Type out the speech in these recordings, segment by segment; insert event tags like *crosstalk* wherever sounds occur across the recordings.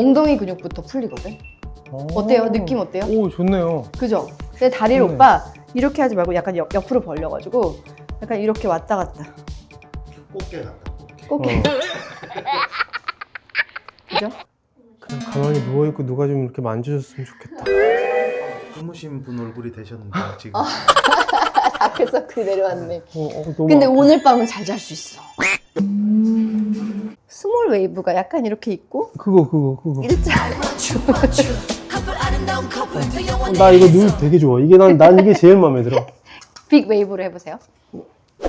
엉덩이 근육부터 풀리거든. 어때요? 느낌 어때요? 오 좋네요. 그죠? 근데 다리를 네. 오빠 이렇게 하지 말고 약간 옆, 옆으로 벌려가지고 약간 이렇게 왔다 갔다. 꽃게 같다. 꽃게. 어. *laughs* 그죠? 그냥 가만히 누워 있고 누가 좀 이렇게 만져줬으면 좋겠다. 주무신 분 얼굴이 되셨는데 지금 *laughs* 다크서클 내려왔네. 어, 어, 너무 근데 아파. 오늘 밤은 잘 잘 수 있어. 스몰 웨이브가 약간 이렇게 있고 그거 그거 그거. 일자 어, 나 이거 눈 되게 좋아. 이게 난, 난 이게 제일 마음에 들어. *laughs* 빅 웨이브로 해보세요.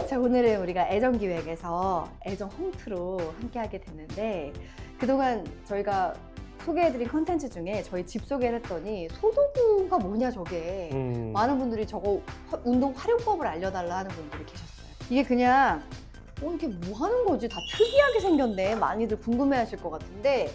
자 오늘은 우리가 애정 기획에서 애정 홈트로 함께 하게 됐는데 그동안 저희가 소개해드린 컨텐츠 중에 저희 집 소개를 했더니 소도구가 뭐냐 저게 음. 많은 분들이 저거 화- 운동 활용법을 알려달라 하는 분들이 계셨어요. 이게 그냥 어, 이게 뭐 하는 거지? 다 특이하게 생겼네. 많이들 궁금해 하실 것 같은데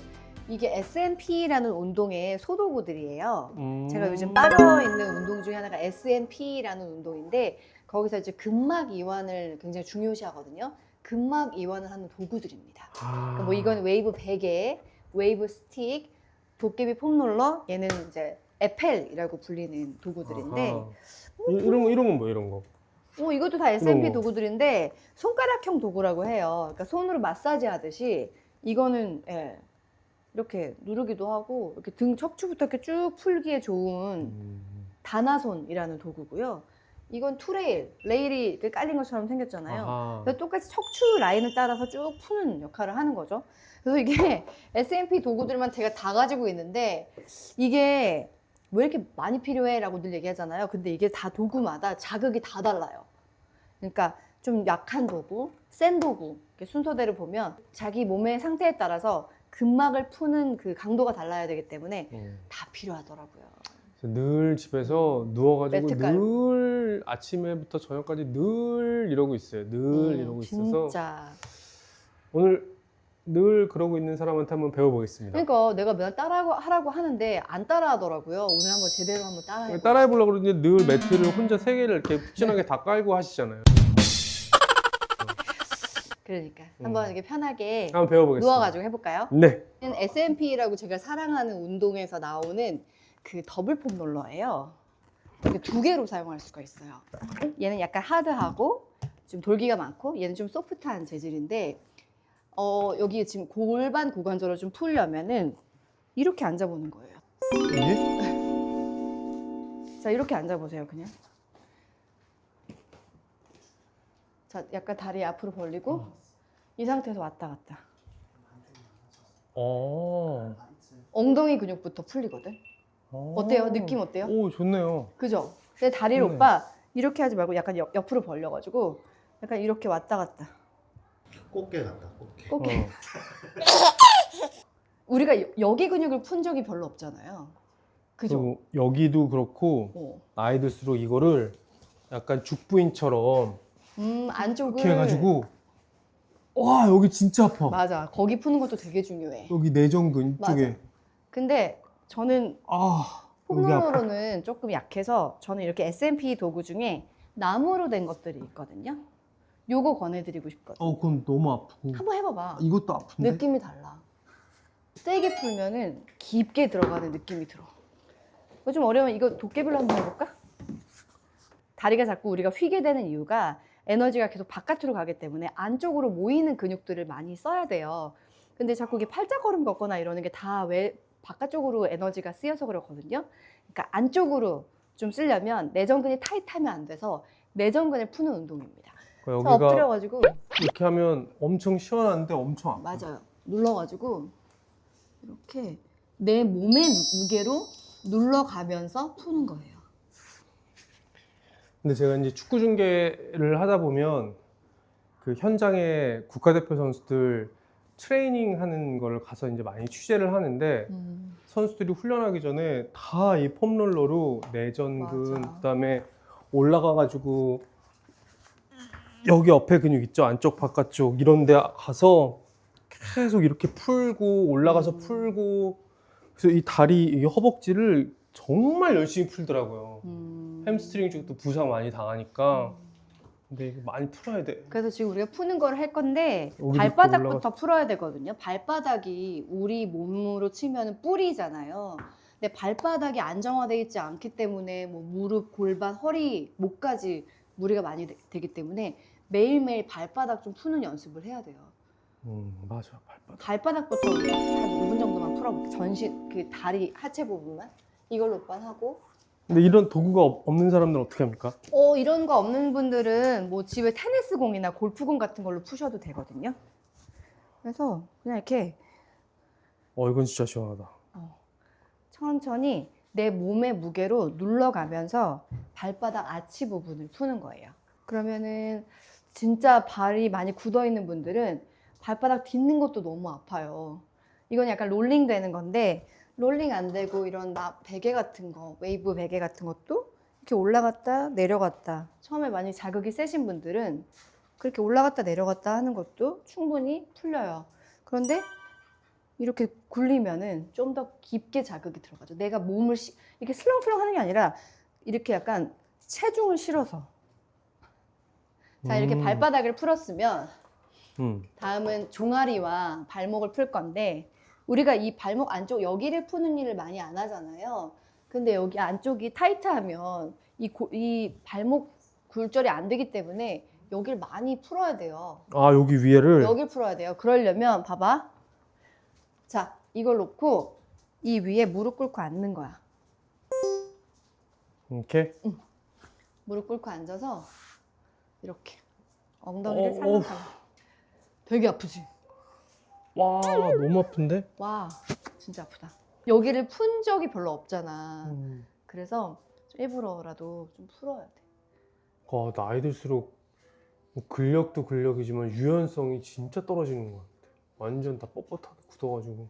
이게 S&P라는 운동의 소도구들이에요. 음. 제가 요즘 빠져 있는 운동 중에 하나가 S&P라는 운동인데 거기서 이제 근막 이완을 굉장히 중요시 하거든요. 근막 이완을 하는 도구들입니다. 아. 그러니까 뭐 이건 웨이브 베개, 웨이브 스틱, 도깨비 폼롤러, 얘는 이제 에펠이라고 불리는 도구들인데 아하. 이, 이런 거 이런 건 뭐 이런 거? 어, 이것도 다 S&P 거. 도구들인데 손가락형 도구라고 해요. 그러니까 손으로 마사지 하듯이 이거는 예, 이렇게 누르기도 하고 이렇게 등 척추부터 이렇게 쭉 풀기에 좋은 음. 다나손이라는 도구고요. 이건 투레일, 레일이 깔린 것처럼 생겼잖아요. 그래서 똑같이 척추 라인을 따라서 쭉 푸는 역할을 하는 거죠. 그래서 이게 *laughs* S&P 도구들만 제가 다 가지고 있는데 이게 왜 이렇게 많이 필요해?라고 늘 얘기하잖아요. 근데 이게 다 도구마다 자극이 다 달라요. 그러니까 좀 약한 도구, 센 도구 이렇게 순서대로 보면 자기 몸의 상태에 따라서 근막을 푸는 그 강도가 달라야 되기 때문에 음. 다 필요하더라고요. 늘 집에서 누워가지고 매트. 늘 아침에부터 저녁까지 늘 이러고 있어요. 늘 음, 이러고 있어서 진짜. 오늘 늘 그러고 있는 사람한테 한번 배워보겠습니다. 그러니까 내가 맨날 따라 하라고 하는데 안 따라하더라고요. 오늘 한번 제대로 한번 따라해. 따라해 보려고 그러는데 늘 매트를 혼자 세 개를 이렇게 푹신하게 다 깔고 하시잖아요. *laughs* 그러니까 음. 한번 이렇게 편하게 한번 배워보겠습니다. 누워가지고 해볼까요? 네. S&P라고 제가 사랑하는 운동에서 나오는 그 더블 폼 롤러예요. 이게 두 개로 사용할 수가 있어요. 얘는 약간 하드하고 좀 돌기가 많고 얘는 좀 소프트한 재질인데 어, 여기 지금 골반 고관절을 좀 풀려면은 이렇게 앉아보는 거예요. 이게? 자 이렇게 앉아보세요 그냥 자 약간 다리 앞으로 벌리고 이 상태에서 왔다 갔다 어. 엉덩이 근육부터 풀리거든 어때요? 느낌 어때요? 오 좋네요. 그죠? 근데 다리를 네. 오빠 이렇게 하지 말고 약간 옆, 옆으로 벌려가지고 약간 이렇게 왔다 갔다 꽃게 같다. 꽃게. 꼭 어. *laughs* 우리가 여- 여기 근육을 푼 적이 별로 없잖아요 그죠? 그리고 여기도 그렇고 어. 나이 들수록 이거를 약간 죽부인처럼 음 안쪽을 이렇게 해가지고 와 여기 진짜 아파. 맞아 거기 푸는 것도 되게 중요해 여기 내전근. 이쪽에 근데 저는 아 여기 아파. 폼롤러로는 조금 약해서 저는 이렇게 S&P 도구 중에 나무로 된 것들이 있거든요. 요거 권해드리고 싶거든요. 어 그건 너무 아프고 한번 해봐봐. 이것도 아픈데. 느낌이 달라. 세게 풀면은 깊게 들어가는 느낌이 들어. 이거 좀 어려우면 이거 도깨비로 한번 해볼까? 다리가 자꾸 우리가 휘게 되는 이유가 에너지가 계속 바깥으로 가기 때문에 안쪽으로 모이는 근육들을 많이 써야 돼요. 근데 자꾸 이게 팔자걸음 걷거나 이러는 게 다 왜 바깥쪽으로 에너지가 쓰여서 그렇거든요. 그러니까 안쪽으로 좀 쓰려면 내전근이 타이트하면 안 돼서 내전근을 푸는 운동입니다. 자, 여기가 엎드려가지고 이렇게 하면 엄청 시원한데 엄청 아파. 맞아요. 눌러가지고 이렇게 내 몸의 무게로 눌러가면서 푸는 거예요. 근데 제가 이제 축구 중계를 하다 보면 그 현장에 국가대표 선수들 트레이닝 하는 걸 가서 이제 많이 취재를 하는데 음, 선수들이 훈련하기 전에 다 이 폼롤러로 내전근 맞아. 그다음에 올라가 가지고 여기 옆에 근육 있죠 안쪽 바깥쪽 이런 데 가서 계속 이렇게 풀고 올라가서 음. 풀고 그래서 이 다리 이 허벅지를 정말 열심히 풀더라고요 음. 햄스트링 쪽도 부상 많이 당하니까 근데 이거 많이 풀어야 돼. 그래서 지금 우리가 푸는 걸 할 건데 발바닥부터 풀어야 되거든요. 발바닥이 우리 몸으로 치면 뿌리잖아요. 근데 발바닥이 안정화되어 있지 않기 때문에 뭐 무릎, 골반, 허리, 목까지 무리가 많이 되, 기 때문에 매일매일 발바닥 좀 푸는 연습을 해야 돼요. 음 맞아 발바닥. 발바닥부터 한 5분 정도만 풀어볼게. 전신 그 다리 하체 부분만 이걸로 오빠 하고 근데 이런 도구가 없- 없는 사람들은 어떻게 합니까? 어 이런 거 없는 분들은 뭐 집에 테니스 공이나 골프공 같은 걸로 푸셔도 되거든요. 그래서 그냥 이렇게 어 이건 진짜 시원하다. 천천히 내 몸의 무게로 눌러가면서 발바닥 아치 부분을 푸는 거예요. 그러면은 진짜 발이 많이 굳어 있는 분들은 발바닥 딛는 것도 너무 아파요. 이건 약간 롤링 되는 건데 롤링 안 되고 이런 나 베개 같은 거, 웨이브 베개 같은 것도 이렇게 올라갔다 내려갔다. 처음에 많이 자극이 세신 분들은 그렇게 올라갔다 내려갔다 하는 것도 충분히 풀려요. 그런데 이렇게 굴리면은 좀 더 깊게 자극이 들어가죠. 내가 몸을 시- 이렇게 슬렁슬렁 하는 게 아니라 이렇게 약간 체중을 실어서. 자, 이렇게 음. 발바닥을 풀었으면 음. 다음은 종아리와 발목을 풀 건데 우리가 이 발목 안쪽 여기를 푸는 일을 많이 안 하잖아요. 근데 여기 안쪽이 타이트하면 이, 고- 이 발목 굴절이 안 되기 때문에 여기를 많이 풀어야 돼요. 아 여기 위에를 여길 풀어야 돼요. 그러려면 봐봐. 자, 이걸 놓고 이 위에 무릎 꿇고 앉는 거야. 이렇게 무릎 꿇고 앉아서 이렇게 엉덩이를 어, 살랑살랑. 되게 아프지? 와 너무 아픈데? 와, 진짜 아프다. 여기를 푼 적이 별로 없잖아. 음. 그래서 좀 일부러라도 좀 풀어야 돼. 와 나이 들수록 뭐 근력도 근력이지만 유연성이 진짜 떨어지는 것 같아. 완전 다 뻣뻣하게 굳어가지고.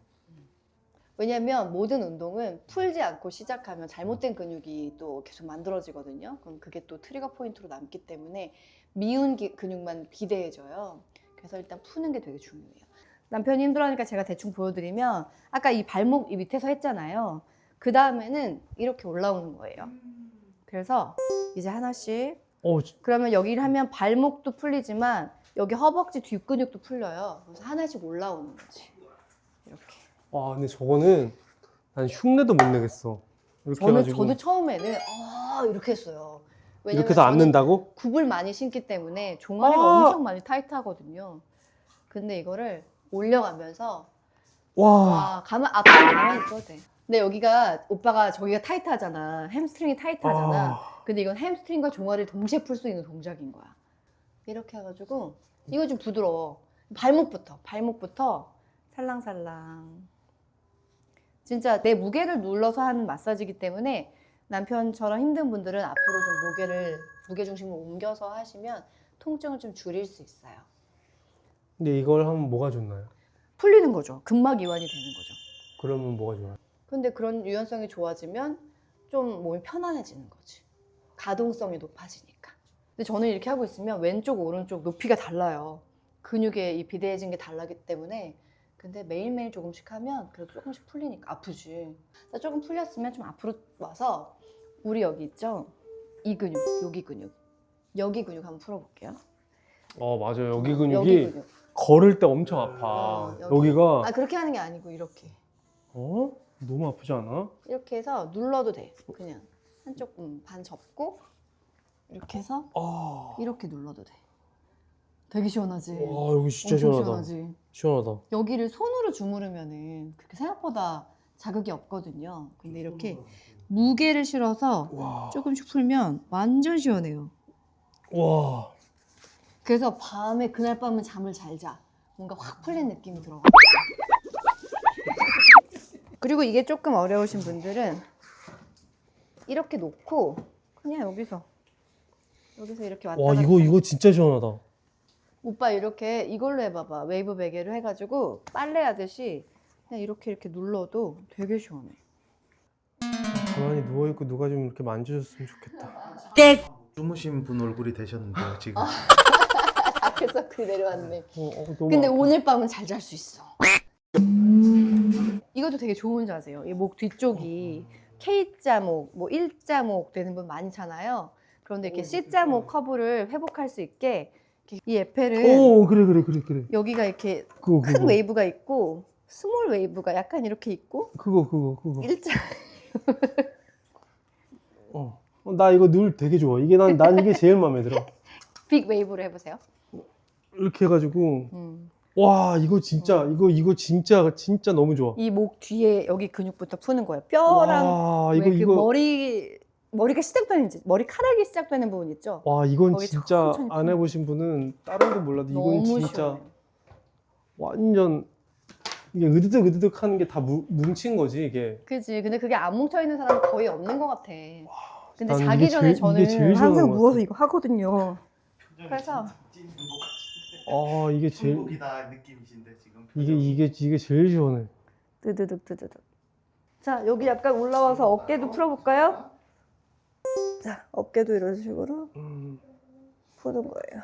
왜냐면 모든 운동은 풀지 않고 시작하면 잘못된 근육이 또 계속 만들어지거든요. 그럼 그게 또 트리거 포인트로 남기 때문에 미운 기- 근육만 비대해져요. 그래서 일단 푸는 게 되게 중요해요. 남편이 힘들어하니까 제가 대충 보여드리면 아까 이 발목 이 밑에서 했잖아요. 그 다음에는 이렇게 올라오는 거예요. 그래서 이제 하나씩 어 지- 그러면 여기를 하면 발목도 풀리지만 여기 허벅지 뒷근육도 풀려요. 그래서 하나씩 올라오는 거지. 이렇게. 와 근데 저거는 난 흉내도 못 내겠어. 이렇게 저는 해가지고 저도 처음에는 아 이렇게 했어요. 이렇게 해서 저는 앉는다고? 굽을 많이 신기 때문에 종아리가 아! 엄청 많이 타이트하거든요. 근데 이거를 올려가면서 와. 와 가만 앞에 가만히 있어도 돼. 근데 여기가 오빠가 저기가 타이트하잖아. 햄스트링이 타이트하잖아. 아. 근데 이건 햄스트링과 종아리를 동시에 풀 수 있는 동작인 거야. 이렇게 해가지고 이거 좀 부드러워. 발목부터 발목부터 살랑살랑. 진짜 내 무게를 눌러서 하는 마사지이기 때문에 남편처럼 힘든 분들은 앞으로 좀 무게를 무게 중심을 옮겨서 하시면 통증을 좀 줄일 수 있어요. 근데 이걸 하면 뭐가 좋나요? 풀리는 거죠. 근막 이완이 되는 거죠. 그러면 뭐가 좋아요? 근데 그런 유연성이 좋아지면 좀 몸이 편안해지는 거지. 가동성이 높아지니까. 근데 저는 이렇게 하고 있으면 왼쪽, 오른쪽 높이가 달라요. 근육에 이 비대해진 게 달라기 때문에. 근데 매일매일 조금씩 하면 그래도 조금씩 풀리니까 아프지. 나 조금 풀렸으면 좀 앞으로 와서 우리 여기 있죠? 이 근육, 여기 근육. 여기 근육 한번 풀어볼게요. 어 맞아요. 여기 근육이 여기 근육. 걸을 때 엄청 아파. 어, 여기. 여기 가 아, 그렇게 하는 게 아니고 이렇게. 어 너무 아프지 않아? 이렇게 해서 눌러도 돼. 그냥 한쪽 음, 반 접고 이렇게 해서 아. 이렇게 눌러도 돼. 되게 시원하지. 와 여기 진짜 엄청 시원하다. 시원하지. 시원하다. 여기를 손으로 주무르면은 그렇게 생각보다 자극이 없거든요. 근데 이렇게 무게를 실어서 와. 조금씩 풀면 완전 시원해요. 와. 그래서 밤에 그날 밤은 잠을 잘 자. 뭔가 확 풀린 느낌이 들어. 그리고 이게 조금 어려우신 분들은 이렇게 놓고 그냥 여기서 여기서 이렇게 왔다 와 갔다 이거 이거 진짜 시원하다. 오빠 이렇게 이걸로 해봐봐 웨이브 베개를 해가지고 빨래 하듯이 그냥 이렇게 이렇게 눌러도 되게 시원해 가만히 누워 있고 누가 좀 이렇게 만져줬으면 좋겠다. 주무신 분 얼굴이 되셨는데요 지금. *laughs* 앞에서 그 내려왔네 어, 어, 너무 근데 아파. 오늘 밤은 잘 잘 수 있어 이것도 되게 좋은 자세요 이 목 뒤쪽이 K자목 뭐 일자목 되는 분 많잖아요 그런데 이렇게 오, C자 모 그렇구나. 커브를 회복할 수 있게 이 에펠은 오 그래 그래 그래 그래. 여기가 이렇게 그거 큰 그거 웨이브가 있고 스몰 웨이브가 약간 이렇게 있고 그거 그거 그거. 일자 어. *laughs* 어, 나 이거 늘 되게 좋아. 이게 난, 난 이게 제일 마음에 들어. *laughs* 빅 웨이브로 해보세요. 이렇게 해가지고 음. 와 이거 진짜 이거 이거 진짜 진짜 너무 좋아. 이 목 뒤에 여기 근육부터 푸는 거예요. 뼈랑 와 이거 왜 그 이거 머리 머리가 시작되는 지- 머리카락이 시작되는 부분 있죠. 와 이건 거기 진짜 천천히 안 해보신 분은 다른 건 몰라도 이건 너무 진짜 시원해. 완전 이게 으드득 으드득 하는 게 다 뭉친 거지 이게. 그지. 근데 그게 안 뭉쳐 있는 사람 거의 없는 것 같아. 근데 난 자기 이게 전에 제일- 저는 제일 시원한 항상 것 누워서 같아. 이거 하거든요. 그래서. 아 이게 제일 행복이다 느낌이신데 지금. 이게 이게 이게 제일 시원해. 뜨드득 뜨드득. 자 여기 약간 올라와서 어깨도 풀어볼까요? 자 어깨도 이런 식으로 음, 푸는 거예요.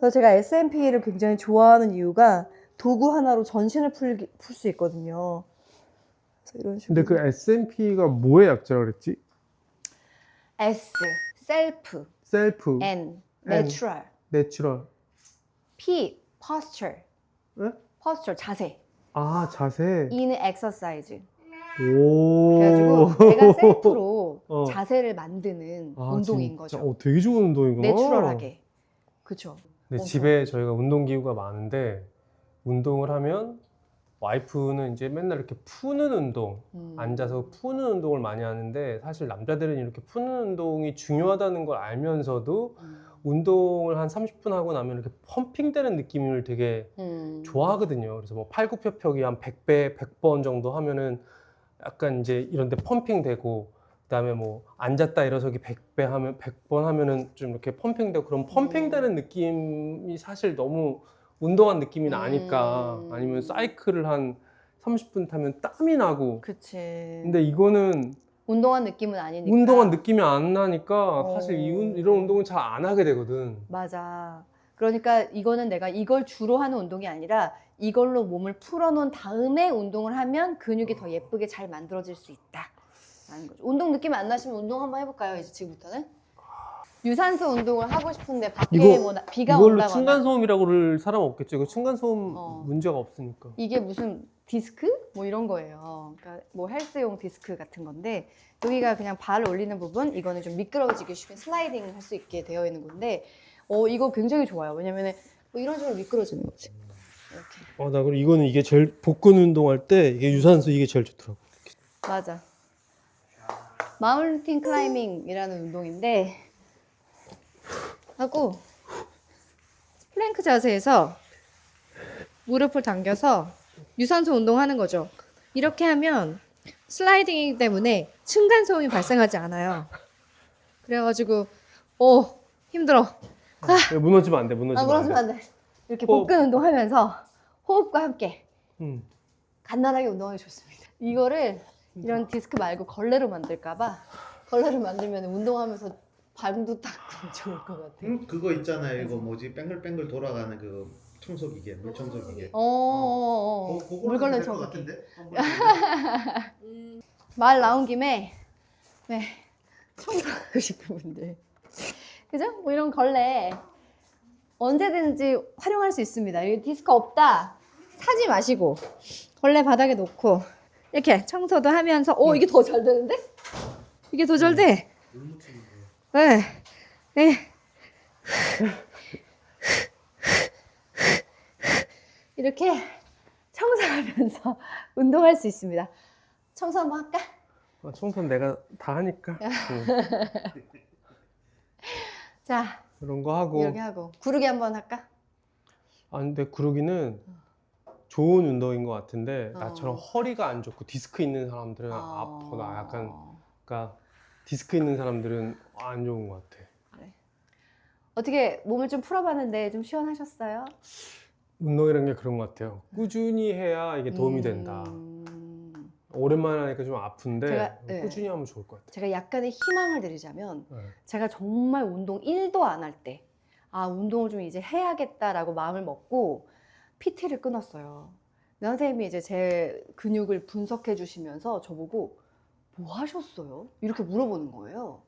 그래서 제가 S&P를 굉장히 좋아하는 이유가 도구 하나로 전신을 풀 수 있거든요. 그래서 이런 식으로. 근데 그 S&P가 뭐의 약자라 그랬지? S 셀프, 셀프, N. 내추럴, 내추럴. P posture, 네? posture 자세, 아 자세. E는 exercise. 오. 그래가지고 내가 셀프로 *laughs* 어. 자세를 만드는 아, 운동인 진짜? 거죠. 어, 되게 좋은 운동이구나. 내추럴하게. 그렇죠. 근데 어, 집에 저희가 운동 기구가 많은데 운동을 하면 와이프는 이제 맨날 이렇게 푸는 운동, 음. 앉아서 푸는 운동을 많이 하는데 사실 남자들은 이렇게 푸는 운동이 중요하다는 걸 알면서도 음. 운동을 한 30분 하고 나면 이렇게 펌핑되는 느낌을 되게 음. 좋아하거든요. 그래서 뭐 팔굽혀펴기 한 100배, 100번 정도 하면은 약간 이제 이런 데 펌핑되고 그다음에 뭐 앉았다 일어서기 100배 하면 100번 하면은 좀 이렇게 펌핑되고 그런 펌핑되는 느낌이 사실 너무 운동한 느낌이 나니까 음. 아니면 사이클을 한 30분 타면 땀이 나고 그치. 근데 이거는 운동한 느낌은 아니니까. 운동한 느낌이 안 나니까 어. 사실 이, 운- 이런 운동은 잘 안 하게 되거든. 맞아. 그러니까 이거는 내가 이걸 주로 하는 운동이 아니라 이걸로 몸을 풀어놓은 다음에 운동을 하면 근육이 더 예쁘게 잘 만들어질 수 있다. 라는 거죠. 운동 느낌 안 나시면 운동 한번 해볼까요? 이제 지금부터는. 유산소 운동을 하고 싶은데 밖에 이거- 뭐 나- 비가 이걸로 온다거나 층간소음이라고 그럴 사람 없겠죠. 이거 층간소음 어. 문제가 없으니까. 이게 무슨 디스크? 뭐 이런 거예요. 그러니까 뭐 헬스용 디스크 같은 건데 여기가 그냥 발 올리는 부분 이거는 좀 미끄러지기 쉽게 슬라이딩 할 수 있게 되어 있는 건데 어 이거 굉장히 좋아요. 왜냐면은 뭐 이런 식으로 미끄러지는 거지. 이렇게. 아, 나 그럼 이거는 이게 제일 복근 운동할 때 이게 유산소 이게 제일 좋더라고. 맞아. 마운틴 클라이밍이라는 운동인데 하고 플랭크 자세에서 무릎을 당겨서 유산소 운동하는 거죠. 이렇게 하면 슬라이딩이기 때문에 층간 소음이 발생하지 않아요. 그래가지고 오 힘들어. 야, 무너지면 안 돼. 무너지면, 아 그러시면 안 돼. 이렇게 호흡. 복근 운동하면서 호흡과 함께 응. 간단하게 운동하기 좋습니다. 이거를 이런 디스크 말고 걸레로 만들까봐 걸레로 만들면 운동하면서 발도 닦고 *laughs* 좋을 것 같아. 응? 그거 있잖아요. 이거 뭐지? 뺑글뺑글 돌아가는 그 청소기계, 물 청소기계. 어, 어, 어, 어. 물걸레 청소기. 같은데? *laughs* 말 나온 김에 네 청소하고 싶은 분들, 그죠? 뭐 이런 걸레 언제든지 활용할 수 있습니다. 이 디스크 없다 사지 마시고 걸레 바닥에 놓고 이렇게 청소도 하면서 오 이게 더 잘 되는데? 이게 더 잘 돼. 물 묻히는 거. 네. 네. 이렇게 청소하면서 *laughs* 운동할 수 있습니다. 청소 한번 할까? 아, 청소는 내가 다 하니까. 응. *laughs* 자, 그런 거 하고. 이렇게 하고 구르기 한번 할까? 아, 근데 구르기는 좋은 운동인 것 같은데 어. 나처럼 허리가 안 좋고 디스크 있는 사람들은 어. 아파. 나 약간 그러니까 디스크 있는 사람들은 안 좋은 것 같아. 어떻게 몸을 좀 풀어봤는데 좀 시원하셨어요? 운동이라는 게 그런 것 같아요. 꾸준히 해야 이게 도움이 된다. 음, 오랜만에 하니까 좀 아픈데 제가- 네. 꾸준히 하면 좋을 것 같아요. 제가 약간의 희망을 드리자면 네. 제가 정말 운동 1도 안 할 때, 아, 운동을 좀 이제 해야겠다라고 마음을 먹고 PT를 끊었어요. 근데 선생님이 이제 제 근육을 분석해 주시면서 저보고 뭐 하셨어요? 이렇게 물어보는 거예요.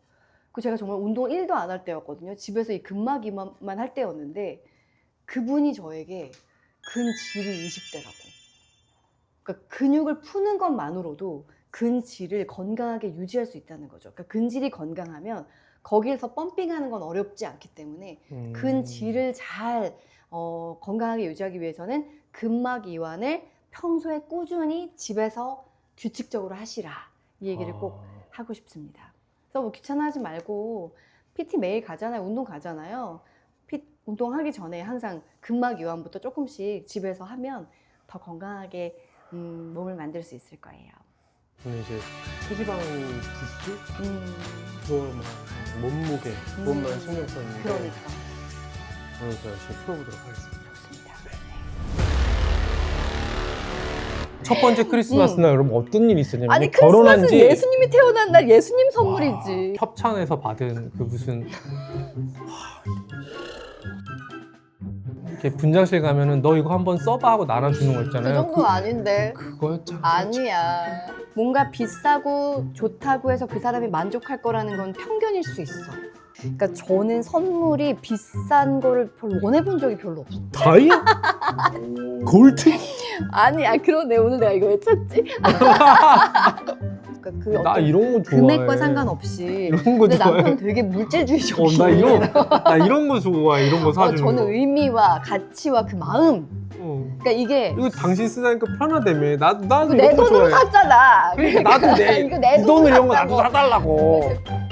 그 제가 정말 운동 1도 안 할 때였거든요. 집에서 이 근막이만 할 때였는데 그분이 저에게 근질이 20대라고. 그러니까 근육을 푸는 것만으로도 근질을 건강하게 유지할 수 있다는 거죠. 그러니까 근질이 건강하면 거기에서 펌핑하는 건 어렵지 않기 때문에 음. 근질을 잘 어, 건강하게 유지하기 위해서는 근막 이완을 평소에 꾸준히 집에서 규칙적으로 하시라 이 얘기를 아. 꼭 하고 싶습니다. 그래서 뭐 귀찮아하지 말고 PT 매일 가잖아요. 운동 가잖아요. 피, 운동하기 전에 항상 근막 이완부터 조금씩 집에서 하면 더 건강하게 음, 몸을 만들 수 있을 거예요. 저는 이제 체지방 지수 음, 그거만 몸무게 그것만 음. 신경 썼는데 그러니까 오늘 저 열심히 풀어보도록 하겠습니다. 첫 번째 크리스마스 날 여러분 어떤 일이 있었냐면 아니 결혼한 크리스마스 지 예수님이 태어난 날 예수님 선물이지. 협찬에서 받은 그 무슨 이렇게 분장실 가면은 너 이거 한번 써봐 하고 나눠주는 거 그 있잖아요. 정도 아닌데. 그거였잖아. 아니야. 뭔가 비싸고 좋다고 해서 그 사람이 만족할 거라는 건 편견일 수 있어. 그러니까 저는 선물이 비싼 거를 별로 원해본 적이 별로 없어. 다이아 골드 아니야, 그러네. 오늘 내가 이거 왜 찾지? *laughs* 그러니까 그 나 어떤 이런 거 좋아해. 금액과 상관없이. 이런 거 근데 좋아해. 남편 되게 물질주의적이야. 어, 나 이런 나 이런 거 좋아해. 이런 거 어, 사주는 저는 거. 의미와 가치와 그 마음. 어. 그러니까 이게 이거 당신 쓰다니까 편하다며. 나 나도 내 이런 거 돈으로 좋아해. 샀잖아. 그러니까 나도 내, *laughs* 이거 내이 돈으로 이런 거 샀다고. 나도 사달라고. 그래서